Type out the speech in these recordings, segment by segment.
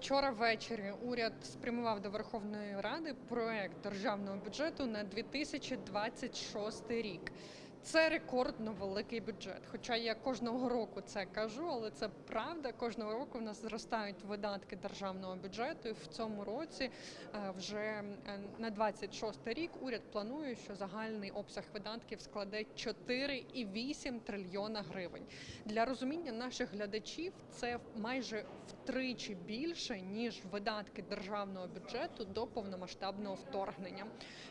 Вчора ввечері уряд спрямував до Верховної Ради проект державного бюджету на 2026 рік. Це рекордно великий бюджет. Хоча я кожного року це кажу, але це правда. Кожного року в нас зростають видатки державного бюджету. І в цьому році е, вже е, на 26 рік уряд планує, що загальний обсяг видатків складе 4,8 трильйона гривень. Для розуміння наших глядачів це майже втричі більше ніж видатки державного бюджету до повномасштабного вторгнення.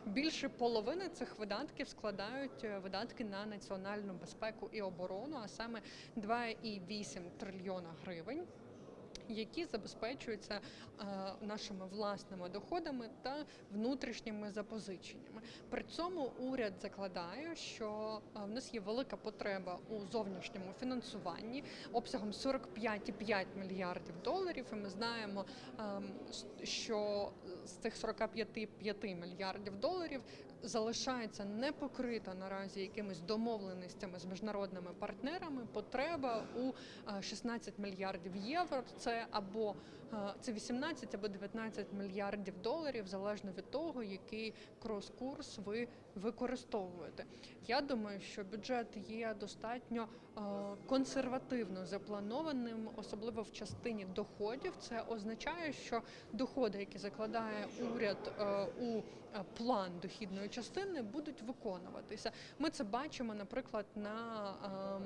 Більше половини цих видатків складають е, видатки на національну безпеку і оборону, а саме 2,8 трильйона гривень. Які забезпечуються е, нашими власними доходами та внутрішніми запозиченнями. При цьому уряд закладає, що е, в нас є велика потреба у зовнішньому фінансуванні обсягом 45,5 мільярдів доларів. І ми знаємо, ем, що з цих 45,5 мільярдів доларів залишається непокрита наразі якимись домовленостями з міжнародними партнерами. Потреба у е, 16 мільярдів євро. Це або е, це 18 або 19 мільярдів доларів, залежно від того, який крос-курс ви використовуєте. Я думаю, що бюджет є достатньо е, консервативно запланованим, особливо в частині доходів. Це означає, що доходи, які закладає уряд е, у план дохідної частини, будуть виконуватися. Ми це бачимо, наприклад, на ем,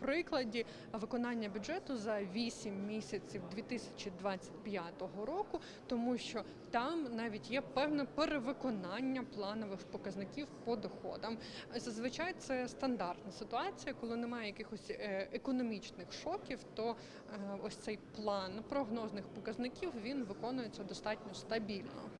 прикладі виконання бюджету за 8 місяців 2025 року, тому що там навіть є певне перевиконання планових показників по доходам. Зазвичай це стандартна ситуація, коли немає якихось е, економічних шоків, то е, ось цей план прогнозних показників він виконується достатньо стабільно.